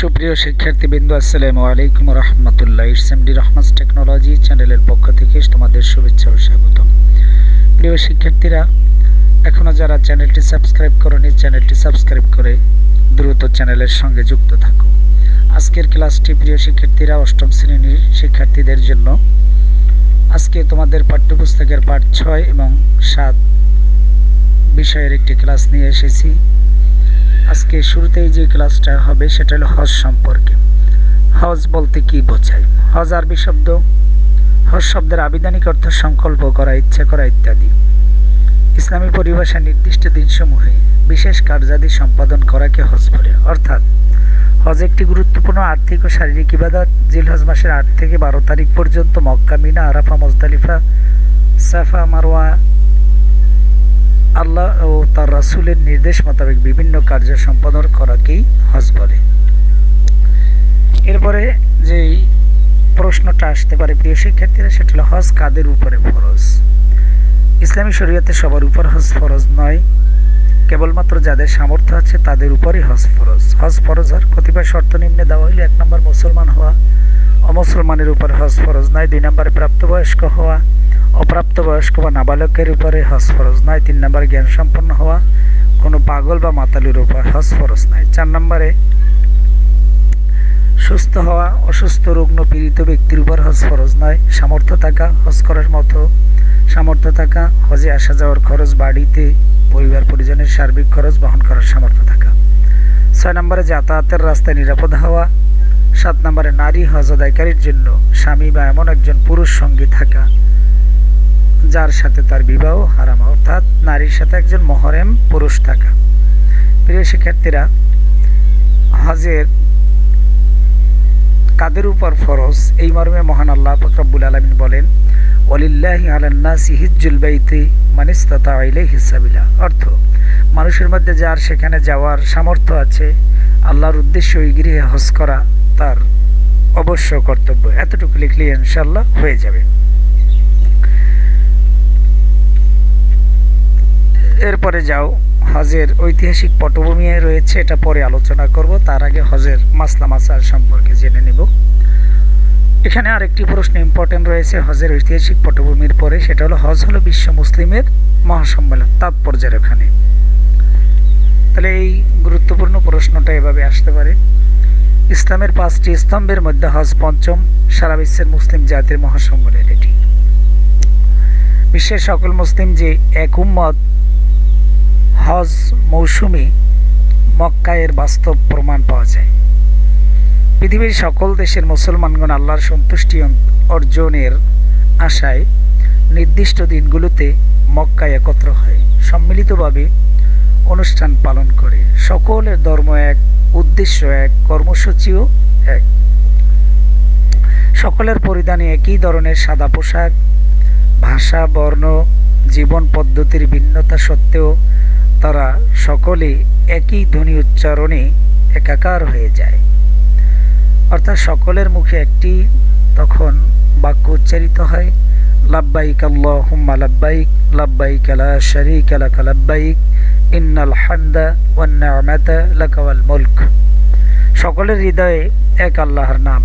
সুপ্রিয় শিক্ষার্থীবৃন্দ, আসসালামু আলাইকুম রহমতুল্লাহ ইসএমডি রহমাস টেকনোলজি চ্যানেলের পক্ষ থেকে তোমাদের শুভেচ্ছা ও স্বাগতম। প্রিয় শিক্ষার্থীরা এখনও যারা চ্যানেলটি সাবস্ক্রাইব করনি, চ্যানেলটি সাবস্ক্রাইব করে দ্রুত চ্যানেলের সঙ্গে যুক্ত থাকো। আজকের ক্লাসটি প্রিয় শিক্ষার্থীরা, অষ্টম শ্রেণির শিক্ষার্থীদের জন্য। আজকে তোমাদের পাঠ্যপুস্তকের পাঠ ছয় এবং সাত বিষয়ের একটি ক্লাস নিয়ে এসেছি। আজকে শুরুতেই যে ক্লাসটা হবে, সেটা হলো হজ সম্পর্কে। হজ বলতে কি বোঝায়? হজ আরবি শব্দ। হজ শব্দের আবিধানিক অর্থ সংকল্প করা, ইচ্ছা করা ইত্যাদি। ইসলামী পরিভাষা নির্দিষ্ট দিনসমূহে বিশেষ কার্যাদি সম্পাদন করাকে হজ বলে। অর্থাৎ, হজ একটি গুরুত্বপূর্ণ আর্থিক ও শারীরিক ইবাদত। জিলহজ মাসের আট থেকে বারো তারিখ পর্যন্ত মক্কা, মিনা, আরাফা, মজদালিফা, সাফা মারোয়া আল্লাহ ও তার রাসুলের নির্দেশ মোতাবেক বিভিন্ন কার্য সম্পাদন করাকেই হজ বলে। এরপরে যেই প্রশ্নটা আসতে পারে প্রিয় শিক্ষার্থীরা, সেটা হলো হজ কাদের উপরে ফরজ? ইসলামী শরীয়তে সবার উপর হজ ফরজ নয়, কেবলমাত্র যাদের সামর্থ্য আছে তাদের উপরই হজ ফরজ। হজ ফরজ হওয়ার কতিপয় শর্ত নিম্নে দেওয়া হইলে, এক নম্বর মুসলমান হওয়া অমুসলমানের উপর হজ ফরজ নয় দুই নম্বরে, প্রাপ্তবয়স্ক হওয়া। অপ্রাপ্তবয়স্ক বা নাবালকের উপরে হজ ফরজ নয় তিন নম্বরে জ্ঞান সম্পন্ন হওয়া। কোনো পাগল বা মাতালির উপর হজ ফরজ নয় চার নম্বরে, সুস্থ হওয়া, অসুস্থ, রুগ্ন, পীড়িত ব্যক্তির উপর হজ ফরজ নয় সামর্থ্য থাকা, হজ করার মতো সামর্থ্য থাকা, হজে আসা যাওয়ার খরচ, বাড়িতে, পরিবার, পরিজনের সার্বিক খরচ বহন করার সামর্থ্য থাকা। ছয় নম্বরে, যাতায়াতের রাস্তায় নিরাপদ হওয়া। সাত নম্বরে নারী হজ আদায়কারীর জন্য স্বামী বা এমন একজন পুরুষ সঙ্গী থাকা, যার সাথে তার বিবাহ হারাম, অর্থাৎ নারীর সাথে একজন মহরেম পুরুষ থাকা। প্রিয় শিক্ষার্থীরা, হজের কাদের উপর ফরজ? এই মর্মে মহান আল্লাহ ফকরাবুল আলমিন বলেন ওলিল্লাহি আলান্নাসি হিজ্জুল বাইতি মানিস্তাতা ইলাইহি হিসাবিলা অর্থ, মানুষের মধ্যে যার সেখানে যাওয়ার সামর্থ্য আছে, আল্লাহর উদ্দেশ্য ওই গৃহে হজ করা তার অবশ্য কর্তব্য। এতটুকু লিখলে ইনশাল্লাহ হয়ে যাবে। এরপরে যাও, হজের ঐতিহাসিক পটভূমি রয়েছে, এটা পরে আলোচনা করব। তার আগে হজের মাসলা মাসাল সম্পর্কে জেনে নেব। এখানে আরেকটি প্রশ্ন ইম্পর্টেন্ট রয়েছে, হজের ঐতিহাসিক পটভূমির পরে। সেটা হলো, হজ হলো বিশ্ব মুসলিমের মহাসম্মেলন, তাৎপর্যের ওখানে তাহলে এই গুরুত্বপূর্ণ প্রশ্নটা এভাবে আসতে পারে। ইসলামের পাঁচটি স্তম্ভের মধ্যে হজ পঞ্চম, সারা বিশ্বের মুসলিম জাতির মহাসম্মেলন এটি। বিশ্বের সকল মুসলিম যে এক উম্মত হজ মৌসুমি মক্কায়ের বাস্তব প্রমাণ পাওয়া যায়। পৃথিবীর সকল দেশের মুসলমানগণ আল্লাহর সন্তুষ্টি অর্জনের আশায় নির্দিষ্ট দিনগুলোতে মক্কায় একত্র হয়। সম্মিলিতভাবে অনুষ্ঠান পালন করে। সকলের ধর্ম এক, উদ্দেশ্য এক, কর্মসূচিও এক। সকলের পরিধানে একই ধরনের সাদা পোশাক, ভাষা, বর্ণ, জীবন পদ্ধতির ভিন্নতা সত্ত্বেও তারা সকলে একই ধ্বনি উচ্চারণে একাকার হয়ে যায়। অর্থাৎ সকলের মুখে একটি তখন বাক্য উচ্চারিত হয়। লাব্বাইক আল্লাহুম্মা লাব্বাইক লাব্বাইক লা শারীকা লাক লাব্বাইক, ইন্নাল হামদা ওয়ান নি'মাতা লাকা সকলের হৃদয়ে এক আল্লাহর নাম।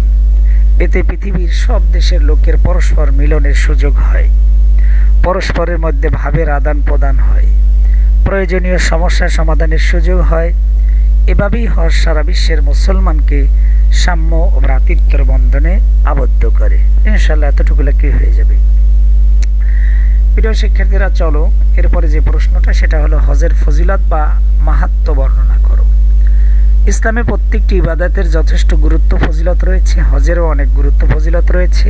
এতে পৃথিবীর সব দেশের লোকের পরস্পর মিলনের সুযোগ হয়। পরস্পরের মধ্যে ভাবের আদান প্রদান হয়। প্রয়োজনীয় সমস্যা সমাধানের সুযোগ হয়। এভাবেই হজ সারা বিশ্বের মুসলমানকে সাম্য ও ভ্রাতৃত্বের বন্ধনে আবদ্ধ করে। ইনশাল্লাহ এতটুকু কি হয়ে যাবে। প্রিয় শিক্ষার্থীরা, চলো এরপরে যে প্রশ্নটা, সেটা হলো হজের ফজিলত বা মাহাত্ম বর্ণনা করো। ইসলামে প্রত্যেকটি ইবাদতের যথেষ্ট গুরুত্ব ফজিলত রয়েছে, হজেরও অনেক গুরুত্ব ফজিলত রয়েছে।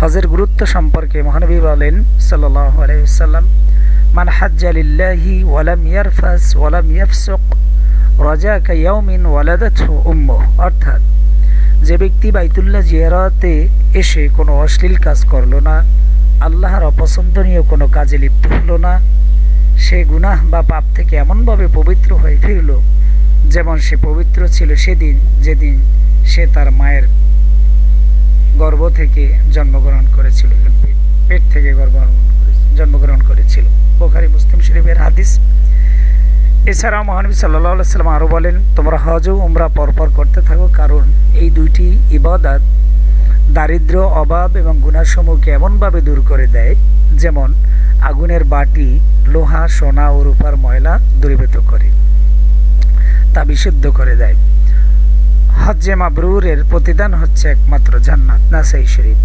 হজের গুরুত্ব সম্পর্কে মহানবী বলেন সাল্লাহ মান হাজ্জালিল্লাহি ওয়ালাম ইয়ারফাস ওয়ালাম ইয়াফসুক, রাজাকা ইয়াউমিন ওয়ালাদাতহু উম্মুহ। অর্থাৎ, যে ব্যক্তি বাইতুল্লাহ জিয়ারতে এসে কোনো অশ্লীল কাজ করল না আল্লাহর অপছন্দনীয় কোনো কাজে লিপ্ত হলো না। সে গুনাহ বা পাপ থেকে এমনভাবে পবিত্র হয়ে ফিরল, যেমন সে পবিত্র ছিল সেদিন, যেদিন সে তার মায়ের গর্ভ থেকে জন্মগ্রহণ করেছিল, পেট থেকে গর্ভগ্রহণ জন্মগ্রহণ করেছিল। বোখারি, মুসলিম শরীফের হাদিস। এছাড়াও মহানবী সাল্লাহ সাল্লাম আরও বলেন, তোমরা হজ ও উমরা পরপর করতে থাকো, কারণ এই দুইটি ইবাদত দারিদ্র্য, অভাব এবং গুণাসমূহকে এমনভাবে দূর করে দেয় যেমন আগুনের বাটি, লোহা, সোনা ও রূপার ময়লা দূরীভূত করে। তা বিশুদ্ধ করে দেয়। হজ্জে মাবরুরের প্রতিদান হচ্ছে একমাত্র জান্নাত নাসাই শরীফ।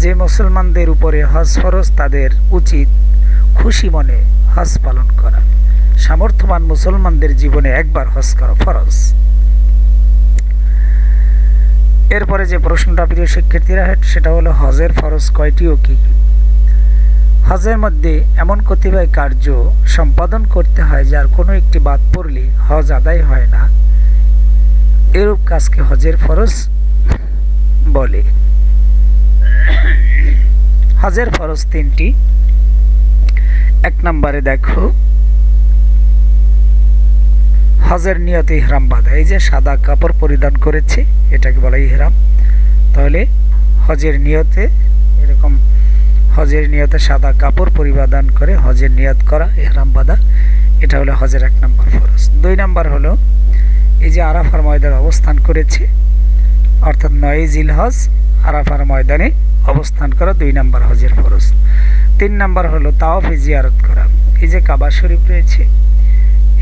যে মুসলমানদের উপরে হজ ফরজ তাদের উচিত খুশি মনে হজ পালন করা। সামর্থ্যবান মুসলমানদের জীবনে একবার হজ করা ফরজ। এরপরে যে প্রশ্নটা প্রিয় শিক্ষার্থীরা সেটা হলো হজের ফরজ কয়টি ও কী কী? হজের মধ্যে এমন কতিপয় কার্য সম্পাদন করতে হয় যার কোনো একটি বাদ পড়লে হজ আদায় হয় না। এরূপ কাজকে হজের ফরজ? বলে। হজের ফরজ তিনটি। এক নম্বরে দেখো হজের নিয়তে ইহরাম বাঁধা। এই যে সাদা কাপড় পরিধান করেছে, এটাকে বলা ইহরাম। তাহলে হজের নিয়তে, এরকম হজের নিয়তে সাদা কাপড় পরিধান করে হজের নিয়ত করা, ইহরাম বাঁধা, এটা হলো হজের এক নম্বর ফরজ। দুই নম্বর হলো, এই যে আরাফার ময়দানে অবস্থান করেছে, অর্থাৎ নয় জিল হজ আরাফার ময়দানে অবস্থান করা দুই নম্বর হজের ফরজ। তিন নম্বর হলো তাওয়াফে জিয়ারত করা। এই যে কাবা শরীফ রয়েছে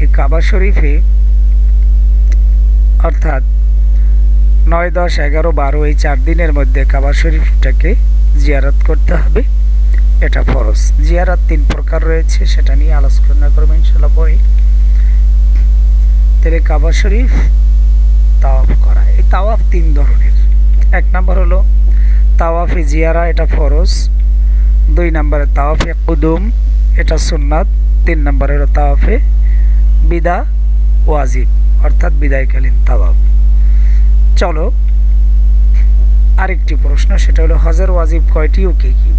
এই কাবা শরীফে, অর্থাৎ নয়, দশ, এগারো, বারো, এই চার দিনের মধ্যে কাবা শরীফটাকে জিয়ারত করতে হবে। এটা ফরজ। জিয়ারত তিন প্রকার রয়েছে, সেটা নিয়ে আলোচনা করব ইনশাল্লাহ পরে। তাহলে কাবা শরীফ তাওয়াফ করা। এই তাওয়াফ তিন ধরনের। এক নম্বর হলো তাওয়াফে জিয়ারা, এটা ফরজ। দুই নম্বরে তাওয়াফে কুদুম, এটা সুন্নাত। তিন নম্বরে হলো তাওয়াফে বিদা ওয়াজিব অর্থাৎ বিদায়কালীন তাওয়াফ। চলো, আরেকটি প্রশ্ন, সেটা হলো, হজের ওয়াজিব কয়টি ও কী কী?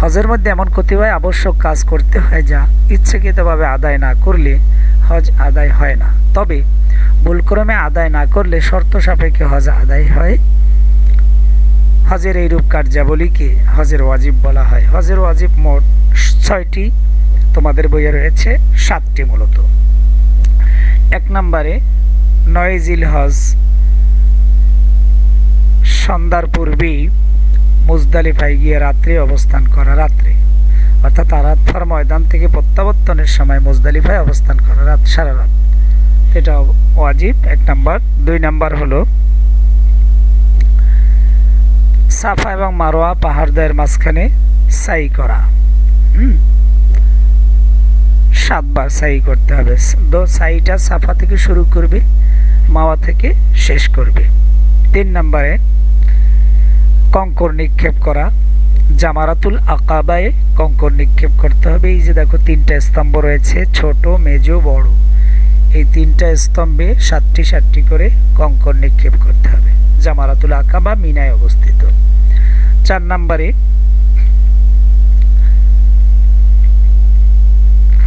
হজের মধ্যে এমন কতিপয় আবশ্যক কাজ করতে হয় যা ইচ্ছাকৃতভাবে আদায় না করলে হজ আদায় হয় না। তবে ভুলক্রমে আদায় না করলে শর্ত সাপেক্ষে হজ আদায় হয়। হজের এইরূপ কার্যাবলীকে হজের ওয়াজিব বলা হয়। হজের ওয়াজিব মোট ছয়টি, তোমাদের বইয়ে রয়েছে, সাতটি মূলত। এক নম্বরে নয় জিল হজ, সন্ধ্যার পূর্বেই মুজদালিফায় গিয়ে রাত্রে অবস্থান করা রাত্রে। অর্থাৎ আরাতফার ময়দান থেকে প্রত্যাবর্তনের সময় মুজদালিফায় অবস্থান করা রাত, সারা রাত। এটা ওয়াজিব, এক নাম্বার। দুই নাম্বার হলো, সাফা এবং মারোয়া পাহাড়দের মাঝখানে সাই করা। হুম? সাতবার সাই করতে হবে। দো সাইটা সাফা থেকে শুরু করবে, মাওয়া থেকে শেষ করবে। তিন নম্বরে, কঙ্কর নিক্ষেপ করা। জামারাতুল আকাবায় কঙ্কর নিক্ষেপ করতে হবে। এই যে দেখো, তিনটা স্তম্ভ রয়েছে, ছোট, মেজো, বড়। এই তিনটা স্তম্ভে সাতটি সাতটি করে কঙ্কর নিক্ষেপ করতে হবে। জামারাতুল আকাবা মিনায় অবস্থিত। চার নম্বরে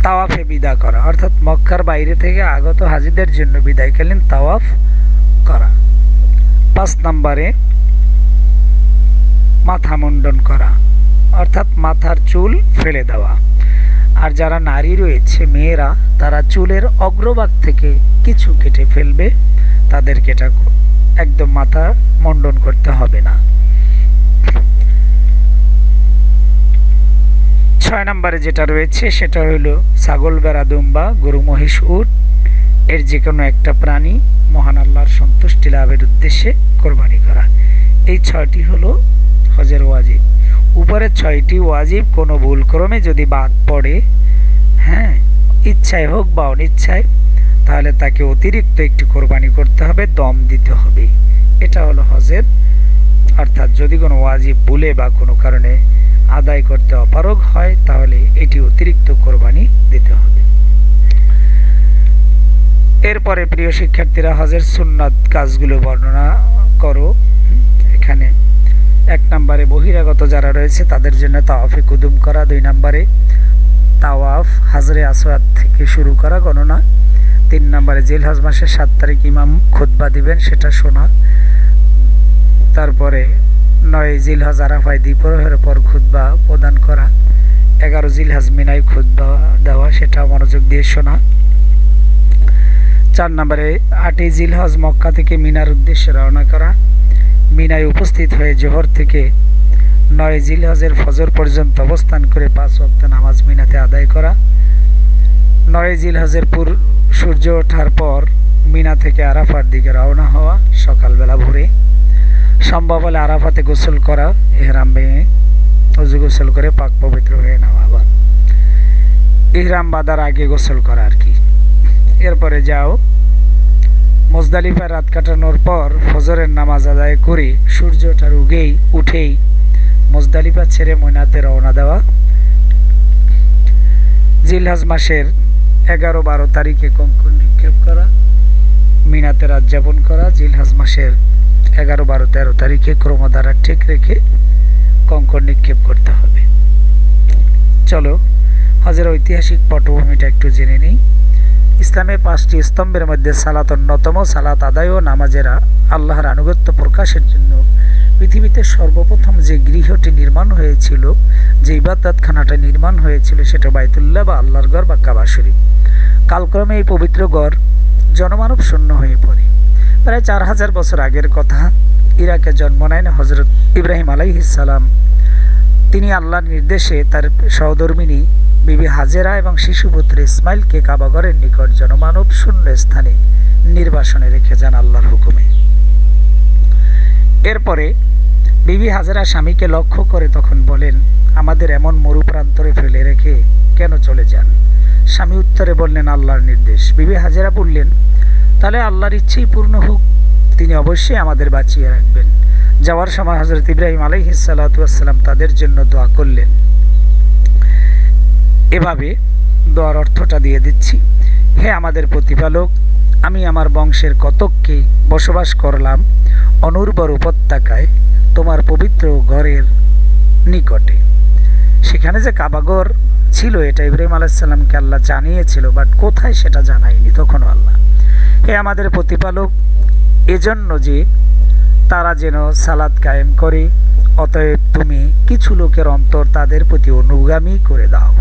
তাওয়াফে বিদা করা। অর্থাৎ মক্কার বাইরে থেকে আগত হাজিদের জন্য বিদায়কালীন তাওয়াফ করা। পাঁচ নম্বরে মাথা মুন্ডন করা, অর্থাৎ মাথার চুল ফেলে দেওয়া। আর যারা নারী রয়েছে, মেয়েরা, তারা চুলের অগ্রভাগ থেকে কিছু কেটে ফেলবে, তাদেরকে এটা একদম মাথা মন্ডন করতে হবে না। ছয় নম্বরে যেটা রয়েছে সেটা হলো ছাগল বেড়া দুম্বা, গরু, মহিষ, উট। এর যে কোনো একটা প্রাণী মহান আল্লাহর সন্তুষ্টি লাভের উদ্দেশ্যে কোরবানি করা। এই ছয়টি হলো হজের ওয়াজিব। উপরের ছয়টি ওয়াজিব কোনো ভুলক্রমে যদি বাদ পড়ে হ্যাঁ ইচ্ছায় হোক বা অনিচ্ছায়, তাহলে তাকে অতিরিক্ত একটি কোরবানি করতে হবে, দম দিতে হবে। এটা হলো হজের। অর্থাৎ যদি কোনো ওয়াজিব ভুলে বা কোনো কারণে আদায় করতে অপারগ হয়, তাহলে এটি অতিরিক্ত কোরবানি দিতে হবে। এরপরে প্রিয় শিক্ষার্থীরা, হজের সুন্নত কাজগুলো বর্ণনা করো। এখানে এক নম্বরে বহিরাগত যারা রয়েছে, তাদের জন্য তাওয়াফে কুদুম করা। দুই নম্বরে তাওয়াফ হাজরে আসওয়াদ থেকে শুরু করা গণনা। তিন নম্বরে জিলহজ মাসের সাত তারিখ ইমাম খুদ্া দিবেন, সেটা শোনা। তারপরে নয় জিলহজ আরাফায় দ্বীপ্রহের পর খুদ্া প্রদান করা। এগারো জিলহাজ মিনাই খুদ্া দেওয়া, সেটা মনোযোগ দিয়ে শোনা। চার নম্বরে, আটই জিলহজ মক্কা থেকে মিনার উদ্দেশ্যে রওনা করা। মিনায় উপস্থিত হয়ে জোহর থেকে নয় জিলহজের ফজর পর্যন্ত অবস্থান করে পাঁচ ওয়াক্ত নামাজ মিনাতে আদায় করা। নয় জিলহজের পুর, সূর্য ওঠার পর মিনা থেকে আরাফার দিকে রওনা হওয়া সকালবেলা ভোরে। সম্ভব হলে আরাফাতে গোসল করা এহরাম ভেঙে অজু গোসল করে পাক পবিত্র হয়ে নেওয়া আবার। ইহরাম বাঁধার আগে গোসল করা আর কি। এরপরে যাও। মোজদালিফায় রাত কাটানোর পর ফজরের নামাজ আদায় করে সূর্য ওঠার উগেই উঠেই মোজদালিফা ছেড়ে ময়নাতে রওনা দেওয়া। জিলহাজ মাসের এগারো বারো তারিখে কঙ্কন নিক্ষেপ করা, মিনাতে রাত যাপন করা, জিলহাজ মাসের এগারো, বারো, তেরো তারিখে ক্রমধারা ঠিক রেখে কঙ্কর নিক্ষেপ করতে হবে। চলো, হজের ঐতিহাসিক পটভূমিটা একটু জেনে নিই। ইসলামের পাঁচটি স্তম্ভের মধ্যে সালাত অন্যতম, সালাত আদায় ও নামাজেরা আল্লাহর আনুগত্য প্রকাশের জন্য পৃথিবীতে সর্বপ্রথম যে গৃহটি নির্মাণ হয়েছিল, যে ইবাদতখানাটা নির্মাণ হয়েছিল, সেটা বাইতুল্লাহ বা আল্লাহর গড় বা কাবা শরীফ। কালক্রমে এই পবিত্র গড় জনমানব শূন্য হয়ে পড়ে। প্রায় চার হাজার বছর আগের কথা। ইরাকে জন্ম নেন হজরত ইব্রাহিম আলাইহিসালাম তিনি আল্লাহর নির্দেশে তার সহধর্মিনী, বিবি হাজেরা এবং শিশুপুত্র ইসমাইলকে কাবাগরের নিকট জনমানব শূন্য স্থানে নির্বাসনে রেখে যান আল্লাহর হুকুমে। এরপরে বিবি হাজেরা স্বামীকে লক্ষ্য করে তখন বলেন, আমাদের এমন মরুপ্রান্তরে ফেলে রেখে কেন চলে যান? স্বামী উত্তরে বললেন, আল্লাহর নির্দেশ। বিবি হাজেরা বললেন তাহলে আল্লাহর ইচ্ছেই পূর্ণ হোক, তিনি অবশ্যই আমাদের বাঁচিয়ে রাখবেন। যাওয়ার সময় হজরত ইব্রাহিম আলহিসাল্লাম তাদের জন্য দোয়া করলেন। এভাবে দোয়ার অর্থটা দিয়ে দিচ্ছি। হে আমাদের প্রতিপালক, আমি আমার বংশের কতককে বসবাস করলাম অনুর্বর উপত্যকায় তোমার পবিত্র ঘরের নিকটে। সেখানে যে কাবাগর ছিল, এটা ইব্রাহিম আলাইসাল্লামকে আল্লাহ জানিয়েছিল বাট কোথায় সেটা জানায়নি তখনও আল্লাহ। হে আমাদের প্রতিপালক, এজন্য যে তারা যেন সালাদ কায়েম করে, অতএব তুমি কিছু লোকের অন্তর তাদের প্রতি অনুগামী করে দাও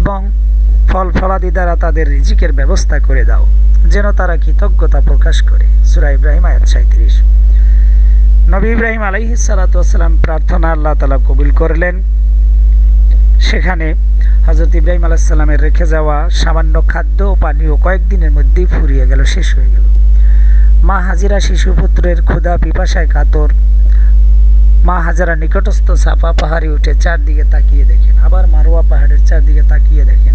এবং ফল ফলাদি দ্বারা তাদের রিজিকের ব্যবস্থা করে দাও, যেন তারা কৃতজ্ঞতা প্রকাশ করে। সুরা ইব্রাহিম আয়াত সাঁত্রিশ নবী ইব্রাহিম আলাইহি সালাতাম প্রার্থনা আল্লাহ তালা কবুল করলেন। সেখানে হজরত ইব্রাহিম আলাহিসাল্লামের রেখে যাওয়া সামান্য খাদ্য ও পানীয় কয়েকদিনের মধ্যেই ফুরিয়ে গেল, শেষ হয়ে গেল। মা হাজিরা শিশুপুত্রের ক্ষুধা, পিপাসায় কাতর। মা হাজারা নিকটস্থ সাফা পাহাড়ে উঠে চারদিকে তাকিয়ে দেখেন, আবার মারোয়া পাহাড়ের চারদিকে তাকিয়ে দেখেন।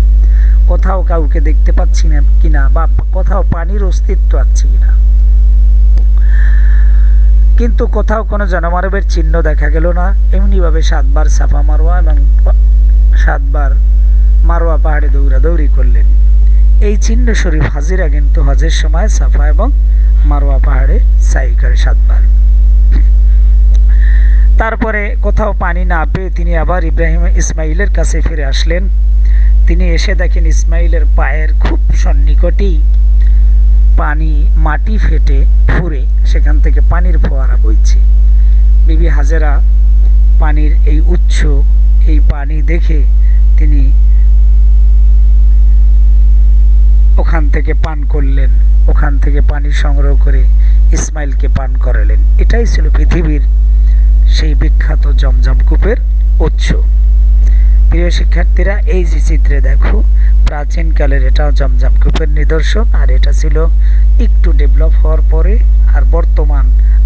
কোথাও কাউকে দেখতে পাচ্ছি না কিনা বা কোথাও পানির অস্তিত্ব আছে কিনা। কিন্তু কোথাও কোনো জনমানবের চিহ্ন দেখা গেল না। এমনিভাবে সাতবার সাফা মারোয়া এবং সাতবার মারোয়া পাহাড়ে দৌড়াদৌড়ি করলেন। এই চিহ্ন শরীফ হাজিরা কিন্তু হজের সময় সাফা এবং মারোয়া পাহাড়ে সাই করে সাতবার। তারপরে কোথাও পানি না পেয়ে তিনি আবার ইব্রাহিম ইসমাইলের কাছে ফিরে আসলেন। তিনি এসে দেখেন ইসমাইলের পায়ের খুব সন্নিকটেই পানি মাটি ফেটে ফুরে সেখান থেকে পানির ফোয়ারা বইছে। বিবি হাজেরা পানির এই উৎস এই পানি দেখে তিনি ওখান থেকে পান করলেন। ওখান থেকে পানি সংগ্রহ করে ইসমাইলকে পান করালেন। এটাই ছিল পৃথিবীর সেই বিখ্যাত জমজম কূপের উৎস। প্রিয় শিক্ষার্থীরা, এই যে চিত্রে দেখো প্রাচীনকালের এটাও জমজম কূপের নিদর্শন, আর এটা ছিল একটু ডেভেলপ হওয়ার পরে আর বর্তমান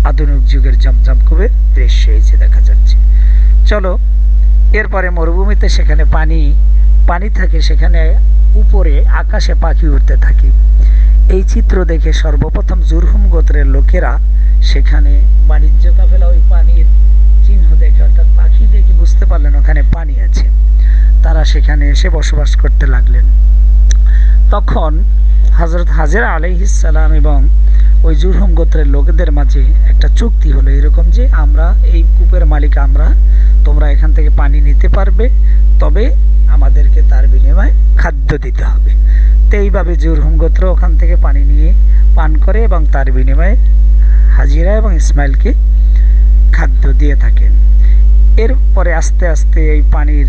আধুনিক যুগের জমজম কূপের দৃশ্য। এই যে দেখা যাচ্ছে। চলো এরপরে মরুভূমিতে সেখানে পানি পানি থাকে সেখানে উপরে আকাশে পাখি উঠতে থাকে। এই চিত্র দেখে সর্বপ্রথম জুরহুম গোত্রের লোকেরা সেখানে বাণিজ্য কাফেলা ওই পানির চিহ্ন দেখে, অর্থাৎ পাখি দেখে বুঝতে পারলেন ওখানে পানি আছে। তারা সেখানে এসে বসবাস করতে লাগলেন। তখন হজরত হাজেরা আলাইহিসাল্লাম এবং ওই জুরহুম গোত্রের লোকেদের মাঝে একটা চুক্তি হলো এরকম যে আমরা এই কূপের মালিক আমরা, তোমরা এখান থেকে পানি নিতে পারবে, তবে আমাদেরকে তার বিনিময়ে খাদ্য দিতে হবে। তো এইভাবে জুরহুম গোত্র ওখান থেকে পানি নিয়ে পান করে এবং তার বিনিময়ে হাজিরা এবং ইসমাইলকে খাদ্য দিয়ে থাকেন। এরপরে আস্তে আস্তে এই পানির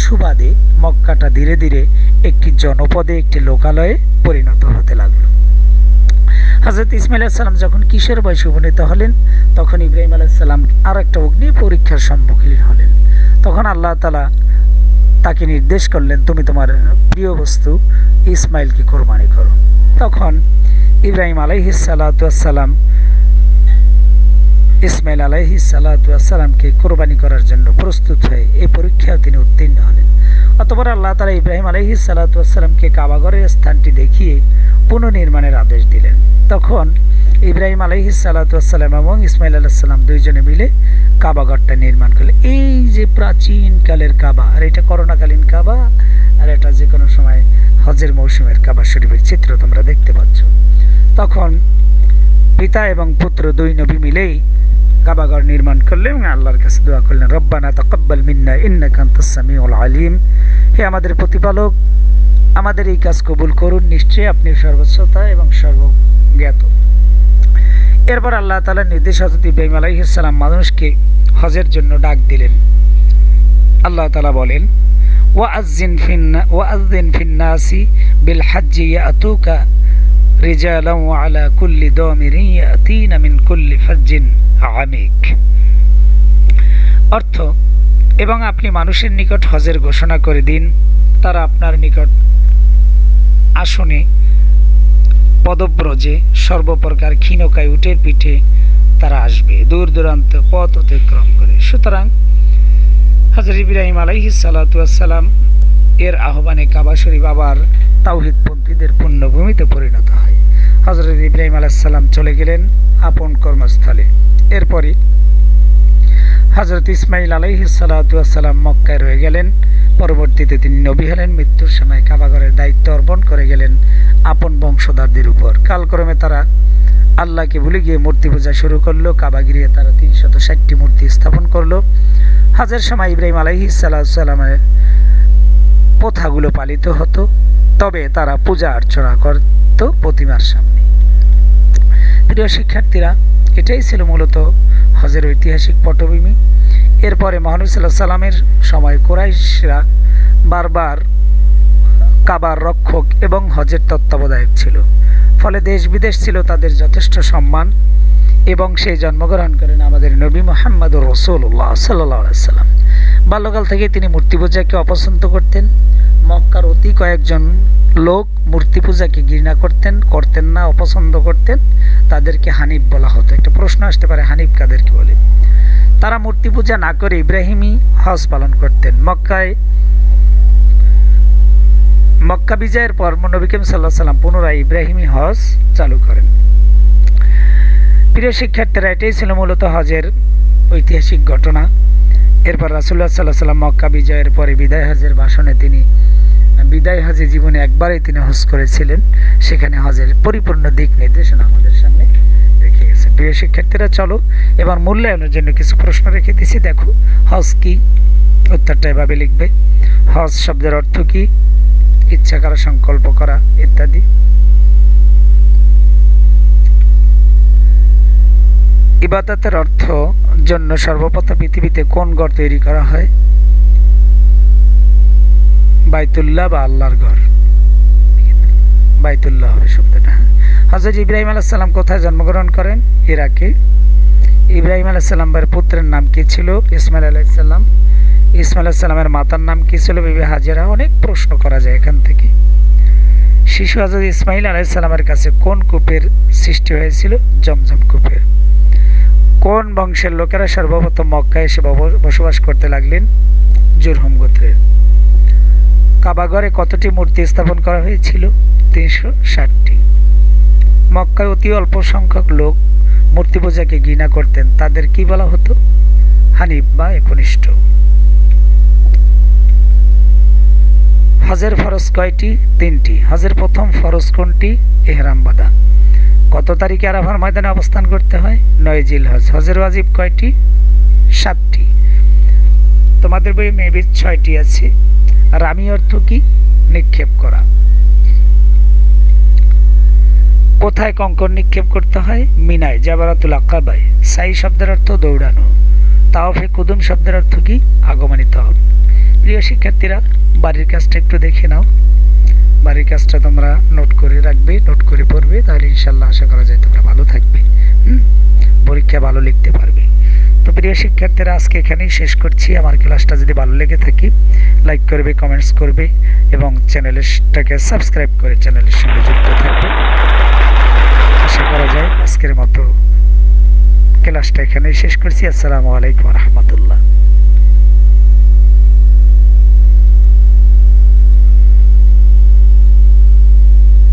সুবাদে মক্কাটা ধীরে ধীরে একটি জনপদে, একটি লোকালয়ে পরিণত হতে লাগল। হজরত ইসমাইল সালাম যখন কিশোর বয়সে উপনীত হলেন, তখন ইব্রাহিম আলাইসাল্লাম আর একটা অগ্নি পরীক্ষার সম্মুখীন হলেন। তখন আল্লাহ তালা তাকে নির্দেশ করলেন, তুমি তোমার প্রিয় বস্তু ইসমাইলকে কোরবানি করো। তখন ইব্রাহিম আলাইহি সালাতাম ইসমাইল আলাইহি সালাতামকে কোরবানি করার জন্য প্রস্তুত হয়ে এই পরীক্ষায় তিনি উত্তীর্ণ হলেন। অতপর আল্লাহ তালা ইব্রাহিম আলহি সালাতামকে কাবাগরের স্থানটি দেখিয়ে পুনর্নির্মাণের আদেশ দিলেন। তখন ইব্রাহিম আলহি সালাতাম এবং ইসমাইল আলাহিসাল্লাম দুইজনে মিলে কাবাগরটা নির্মাণ করলেন। এই যে প্রাচীন কালের কাবা, আর এটা করোনাকালীন কাবা, আর এটা যে কোনো সময় হজের মৌসুমের কাবা শরীফের চিত্র তোমরা দেখতে পাচ্ছ। তখন পিতা এবং পুত্র দুই নবী মিলেই কাবাগর নির্মাণ করলেন এবং আল্লাহর কাছে দোয়া করলেন, রব্বানা তকব্বাল মিন্না, ইন্নাকা আনতাস সামিউল আলিম। হে আমাদের প্রতিপালক, আমাদের এই কাজ কবুল করুন, নিশ্চয়ই আপনি সর্বশ্রোতা এবং সর্বজ্ঞাত। এরপর আল্লাহ তালার নির্দেশ হজরত ইব্রাহিম আলাইসাল্লাম মানুষকে হজের জন্য ডাক দিলেন। আল্লাহ তালা বলেন, ওয়া ওয়াজ্জিন ফিন্না ওয়া ওয়াজ্জিন ফিন্নাসি বিল হাজ্জি ইয়াতুকা অর্থ, এবং আপনি মানুষের নিকট হজের ঘোষণা করে দিন, তারা আপনার নিকট আসনে পদব্রজে সর্বপ্রকার ক্ষীণকায় উটের পিঠে তারা আসবে। দূর দূরান্ত পথ অতিক্রম করে। সুতরাং হজর ইব্রাহিম এর আহ্বানে কাবা শরীফ আবার তাওহিদপন্থীদের পুণ্যভূমিতে পরিণত হয়। হজরত ইব্রাহিম আলাইসাল্লাম চলে গেলেন আপন কর্মস্থলে। এরপরই হজরত ইসমাইল আলাইহি সালাতাম মক্কায় রয়ে গেলেন। পরবর্তীতে তিনি নবী হলেন, মৃত্যুর সময় কাবাগরের দায়িত্ব অর্পণ করে গেলেন আপন বংশধারদের উপর। কালক্রমে তারা আল্লাহকে ভুলে গিয়ে মূর্তি পূজা শুরু করল, কাবা গিরিয়ে তারা তিনশত ষাটটি মূর্তি স্থাপন করল। হাজের সময় ইব্রাহিম আলাইহি সাল্লামের প্রথাগুলো পালিত হতো, তবে তারা পূজা অর্চনা করত প্রতিমার সামনে। প্রিয় শিক্ষার্থীরা, এটাই ছিল মূলত হজের ঐতিহাসিক পটভূমি। এরপরে মহানবী সাল্লামের সময় কোরাইশরা বারবার কাবার রক্ষক এবং হজের তত্ত্বাবধায়ক ছিল। ফলে দেশ বিদেশ ছিল তাদের যথেষ্ট সম্মান এবং সেই জন্মগ্রহণ করেন আমাদের নবী মোহাম্মদ রসুল্লাহ সাল্লাহ সাল্লাম। বাল্যকাল থেকে তিনি মূর্তি পূজাকে অপছন্দ করতেন। মক্কার অতি কয়েকজন লোক মূর্তি পূজাকে ঘৃণা করতেন করতেন না, অপছন্দ করতেন। তাদেরকে হানিফ বলা হতো। একটা প্রশ্ন আসতে পারে, হানিফ কাদেরকে বলে? তারা মূর্তি পূজা না করে ইব্রাহিমী হজ পালন করতেন। মক্কায়, মক্কা বিজয়ের পর নবী করিম সাল্লাহ সাল্লাম পুনরায় ইব্রাহিমী হজ চালু করেন। প্রিয় শিক্ষার্থীরা, এটাই ছিল মূলত হজের ঐতিহাসিক ঘটনা। এরপর রাসুল্লাহ সাল্লাহ সাল্লাম মক্কা বিজয়ের পরে বিদায় হজের ভাষণে তিনি বিদায় হজে জীবনে একবারই তিনি হজ করেছিলেন। সেখানে হজের পরিপূর্ণ দিক নির্দেশনা আমাদের সামনে রেখে গেছেন প্রিয় শিক্ষার্থীরা, চলো এবার মূল্যায়নের জন্য কিছু প্রশ্ন রেখে দিছি। দেখো, হজ কি? উত্তরটা এভাবে লিখবে। হজ শব্দের অর্থ কি? ইচ্ছা করা, সংকল্প করা, ইত্যাদি। ইবাদতের অর্থ জন্য সর্বপ্রথম পৃথিবীতে কোন ঘর তৈরি করা হয়? বাইতুল্লাহ বা আল্লাহর ঘর? বাইতুল্লাহ হবে শব্দটা। হজরত ইব্রাহিম আলাইসাল্লাম কোথায় জন্মগ্রহণ করেন? ইরাকে। ইব্রাহিম আলাইসাল্লাম পুত্রের নাম কি ছিল? ইসমাইল আলাইসাল্লাম ইসমাইল আলাইসাল্লামের মাতার নাম কি ছিল? বিবি হাজেরা? অনেক প্রশ্ন করা যায় এখান থেকে। শিশু হজরত ইসমাইল আলাইসাল্লামের কাছে কোন কূপের সৃষ্টি হয়েছিল? জমজম কূপের। কোন বংশের লোকেরা সর্বপ্রথম মক্কায় এসে বসবাস করতে লাগলেন? জুরহম গোত্রের। কাবাগরে কতটি মূর্তি স্থাপন করা হয়েছিল? তিনশো ষাটটি। মক্কায় অতি অল্প সংখ্যক লোক মূর্তি পূজাকে ঘৃণা করতেন। তাদের কি বলা হতো? হানিফ বা একনিষ্ঠ। হজের ফরজ কয়টি? তিনটি। হজের প্রথম ফরজ কোনটি? এহরাম বাদা কত তারিখে আরাফার ময়দানে অবস্থান করতে হয়? নয় জিল হজ হজের ওয়াজিব কয়টি? সাতটি। তোমাদের বই মেবি ছয়টি আছে। রামি অর্থ কি? নিক্ষেপ করা। কোথায় কঙ্কর নিক্ষেপ করতে হয়? মিনায়, জাবারাতুল আকাবায়। সাই শব্দের অর্থ দৌড়ানো। তাওফে কুদুম শব্দের অর্থ কি? আগমনিত প্রিয় শিক্ষার্থীরা, বাড়ির কাজটা একটু দেখে নাও। বাড়ির কাজটা তোমরা নোট করে রাখবে নোট করে পড়বে, তাহলে ইনশাল্লাহ আশা করা যায় তোমরা ভালো থাকবে পরীক্ষা ভালো লিখতে পারবে। তো প্রিয় শিক্ষার্থীরা, আজকে এখানেই শেষ করছি। আমার ক্লাসটা যদি ভালো লেগে থাকে লাইক করবে কমেন্টস করবে এবং চ্যানেলটাকে সাবস্ক্রাইব করে চ্যানেলের সঙ্গে যুক্ত থাকবে। আশা করা যায় আজকের মতো ক্লাসটা এখানেই শেষ করছি। আসসালামু আলাইকুম রহমতুল্লাহ।